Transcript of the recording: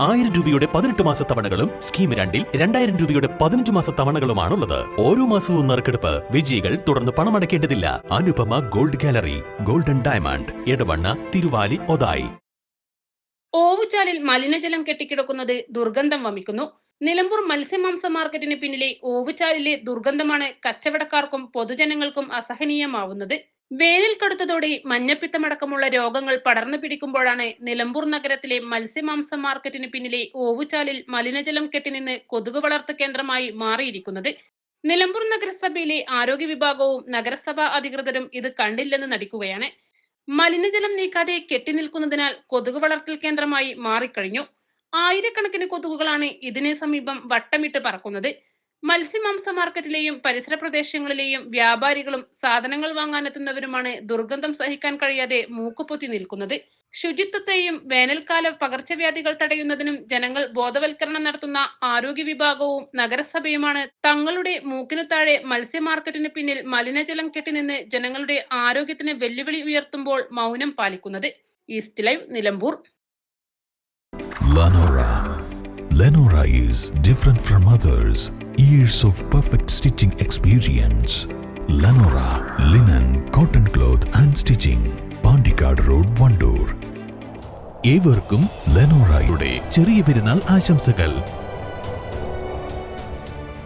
ആയിരം രൂപയുടെ പതിനെട്ട് മാസ തവണകളും സ്കീം രണ്ടിൽ രണ്ടായിരം രൂപയുടെ പതിനഞ്ച് മാസ തവണകളുമാണുള്ളത്. ഓരോ മാസവും നറുക്കെടുപ്പ് വിജയികൾ തുടർന്ന് പണമടയ്ക്കേണ്ടതില്ല. Anupama gold gallery golden diamond Edavanna Thiruvali Othayi. ഓവുചാലിൽ മലിനജലം കെട്ടിക്കിടക്കുന്നത് ദുർഗന്ധം വമിക്കുന്നു. നിലമ്പൂർ മത്സ്യമാംസ മാർക്കറ്റിന് പിന്നിലെ ഓവുചാലിലെ ദുർഗന്ധമാണ് കച്ചവടക്കാർക്കും പൊതുജനങ്ങൾക്കും അസഹനീയമാവുന്നത്. വേനൽ കടുത്തതോടെ മഞ്ഞപ്പിത്തമടക്കമുള്ള രോഗങ്ങൾ പടർന്നു പിടിക്കുമ്പോഴാണ് നിലമ്പൂർ നഗരത്തിലെ മത്സ്യമാംസ മാർക്കറ്റിന് പിന്നിലെ ഓവുചാലിൽ മലിനജലം കെട്ടിനിന്ന് കൊതുക് വളർത്ത കേന്ദ്രമായി മാറിയിരിക്കുന്നത്. നിലമ്പൂർ നഗരസഭയിലെ ആരോഗ്യ വിഭാഗവും നഗരസഭാ അധികൃതരും ഇത് കണ്ടില്ലെന്ന് നടിക്കുകയാണ്. മലിനജലം നീക്കാതെ കെട്ടിനിൽക്കുന്നതിനാൽ കൊതുക് വളർത്തൽ കേന്ദ്രമായി മാറിക്കഴിഞ്ഞു. ആയിരക്കണക്കിന് കൊതുകുകളാണ് ഇതിന് സമീപം വട്ടമിട്ട് പറക്കുന്നത്. മത്സ്യമാംസ മാർക്കറ്റിലെയും പരിസര പ്രദേശങ്ങളിലെയും വ്യാപാരികളും സാധനങ്ങൾ വാങ്ങാനെത്തുന്നവരുമാണ് ദുർഗന്ധം സഹിക്കാൻ കഴിയാതെ മൂക്കുപൊത്തി നിൽക്കുന്നത്. ശുചിത്വത്തെയും വേനൽക്കാല പകർച്ചവ്യാധികൾ തടയുന്നതിനും ജനങ്ങൾ ബോധവൽക്കരണം നടത്തുന്ന ആരോഗ്യ വിഭാഗവും നഗരസഭയുമാണ് തങ്ങളുടെ മൂക്കിനു താഴെ മത്സ്യമാർക്കറ്റിന് പിന്നിൽ മലിനജലം കെട്ടിനിന്ന് ജനങ്ങളുടെ ആരോഗ്യത്തിന് വെല്ലുവിളി ഉയർത്തുമ്പോൾ മൗനം പാലിക്കുന്നത്. East live Nilambur. Lenora. Is different from others. Years of perfect stitching experience. Lenora linen, cotton cloth and stitching. Pandikad Road, Vandoor. ഏവർക്കും Lenora യുടെ ചെറിയ പെരുന്നാൾ ആശംസകൾ